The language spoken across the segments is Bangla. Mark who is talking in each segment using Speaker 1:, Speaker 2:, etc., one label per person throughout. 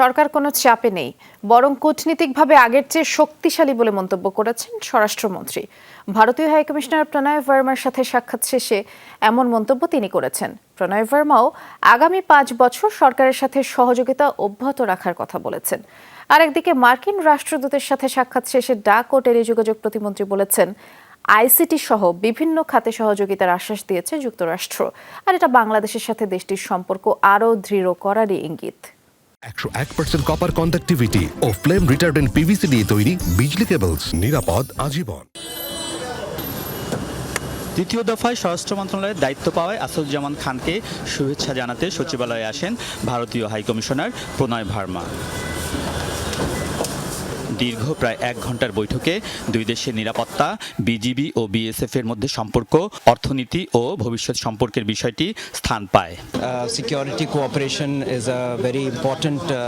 Speaker 1: সরকার কোনো চাপে নেই, বরং কূটনীতিকভাবে আগের চেয়ে শক্তিশালী বলে মন্তব্য করেছেন স্বরাষ্ট্রমন্ত্রী। ভারতীয় হাইকমিশনার প্রণয় ভার্মার সাথে সাক্ষাৎ শেষে এমন মন্তব্য তিনি করেছেন। প্রণয় ভার্মাও আগামী পাঁচ বছর সরকারের সাথে সহযোগিতা অব্যাহত রাখার কথা বলেছেন। আরেকদিকে মার্কিন রাষ্ট্রদূতের সাথে সাক্ষাৎ শেষে ডাক ও টেলিযোগাযোগ প্রতিমন্ত্রী বলেছেন, আইসিটি সহ বিভিন্ন খাতে সহযোগিতার আশ্বাস দিয়েছে যুক্তরাষ্ট্র। আর এটা বাংলাদেশের সাথে দেশটির সম্পর্ক আরও দৃঢ় করারই ইঙ্গিত।
Speaker 2: একশো এক পার্সেন্ট কপার কন্ডাক্টিভিটি ও ফ্লেম রিটার্ডেন্ট পিভিসি দিয়ে তৈরি বিজলি কেবলস নিরাপদ আজীবন।
Speaker 3: দ্বিতীয় দফায় স্বরাষ্ট্র মন্ত্রণালয়ের দায়িত্ব পাওয়ায় আসাদুজ্জামান খানকে শুভেচ্ছা জানাতে সচিবালয়ে আসেন ভারতীয় হাইকমিশনার প্রণয় ভার্মা। দীর্ঘ প্রায় এক ঘণ্টার বৈঠকে দুই দেশের নিরাপত্তা বিজিবি ও বিএসএফ এর মধ্যে সম্পর্ক অর্থনীতি ও ভবিষ্যৎ সম্পর্কের বিষয়টি স্থান পায়।
Speaker 4: Is a very important uh,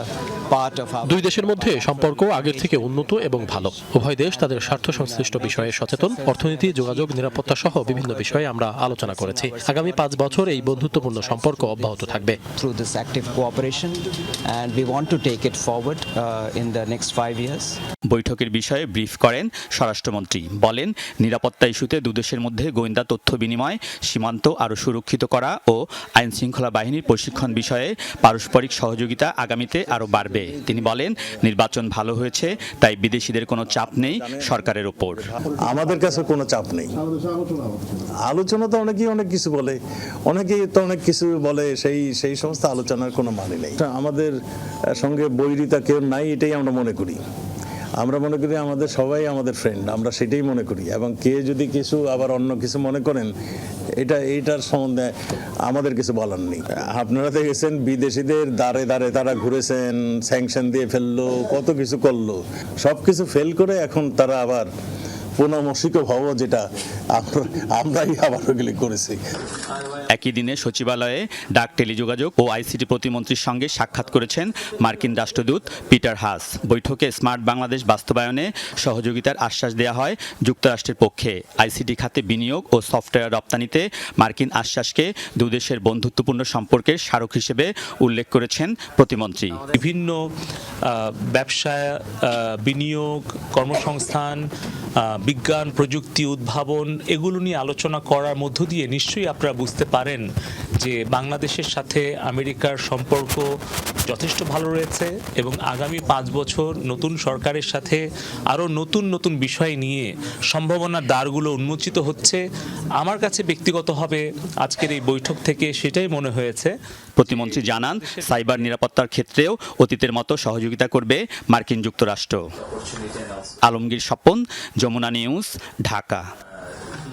Speaker 4: part of our
Speaker 5: দুই দেশের মধ্যে সম্পর্ক আগের থেকে উন্নত এবং ভালো। উভয় দেশ তাদের স্বার্থ সংশ্লিষ্ট বিষয়ে সচেতন। অর্থনীতি যোগাযোগ নিরাপত্তা সহ বিভিন্ন বিষয়ে আমরা আলোচনা করেছি। আগামী পাঁচ বছর এই বন্ধুত্বপূর্ণ সম্পর্ক অব্যাহত থাকবে।
Speaker 4: This active cooperation, and we want to take it forward uh, in the next five years.
Speaker 3: বৈঠকের বিষয়ে ব্রিফ করেন স্বরাষ্ট্রমন্ত্রী। বলেন, নিরাপত্তা ইস্যুতে দুদেশের মধ্যে গোয়েন্দা তথ্য বিনিময়, সীমান্ত আরও সুরক্ষিত করা ও আইন শৃঙ্খলা বাহিনীর প্রশিক্ষণ বিষয়ে পারস্পরিক সহযোগিতা আগামীতে আরও বাড়বে। তিনি বলেন, নির্বাচন ভালো হয়েছে, তাই বিদেশিদের কোনো চাপ নেই সরকারের ওপর।
Speaker 6: আমাদের কাছে কোনো চাপ নেই। আলোচনা তো অনেকেই অনেক কিছু বলে। অনেকেই তো অনেক কিছু বলে, সেই সেই সমস্ত আলোচনার কোনো মানে নেই। আমাদের সঙ্গে বৈরিতা কেউ নাই, এটাই আমরা মনে করি। আমরা মনে করি আমাদের সবাই আমাদের ফ্রেন্ড আমরা সেটাই মনে করি। এবং কে যদি কিছু আবার অন্য কিছু মনে করেন, এটা, এইটার সম্বন্ধে আমাদের কিছু বলার নেই। আপনারা দেখেছেন বিদেশিদের দাঁড়ে দাঁড়ে তারা ঘুরেছেন স্যাংশন দিয়ে ফেলল, কত কিছু করল। সব কিছু ফেল করে এখন তারা আবার পুনমসিক ভব যেটা আমরাই আবার ওগুলি করেছি।
Speaker 3: একই দিনে সচিবালয়ে ডাক টেলিযোগাযোগ ও আইসিটি প্রতিমন্ত্রীর সঙ্গে সাক্ষাৎ করেছেন মার্কিন রাষ্ট্রদূত পিটার হাস। বৈঠকে স্মার্ট বাংলাদেশ বাস্তবায়নে সহযোগিতার আশ্বাস দেওয়া হয় যুক্তরাষ্ট্রের পক্ষে। আইসিটি খাতে বিনিয়োগ ও সফটওয়্যার রপ্তানিতে মার্কিন আশ্বাসকে দুদেশের বন্ধুত্বপূর্ণ সম্পর্কের স্মারক হিসেবে উল্লেখ করেছেন প্রতিমন্ত্রী।
Speaker 7: বিভিন্ন আহ, ব্যবসায় বিনিয়োগ কর্মসংস্থান বিজ্ঞান প্রযুক্তি উদ্ভাবন এগুলো নিয়ে আলোচনা করার মধ্য দিয়ে নিশ্চয়ই আপনারা বুঝতে পারেন যে বাংলাদেশের সাথে আমেরিকার সম্পর্ক যথেষ্ট ভালো রয়েছে এবং আগামী পাঁচ বছর নতুন সরকারের সাথে আরও নতুন নতুন বিষয় নিয়ে সম্ভাবনার দ্বারগুলো উন্মোচিত হচ্ছে। আমার কাছে ব্যক্তিগতভাবে আজকের এই বৈঠক থেকে সেটাই মনে হয়েছে।
Speaker 3: প্রতিমন্ত্রী জানান, সাইবার নিরাপত্তার ক্ষেত্রেও অতীতের মতো সহযোগিতা করবে মার্কিন যুক্তরাষ্ট্র। আলমগীর স্বপন, যমুনা নিউজ, ঢাকা।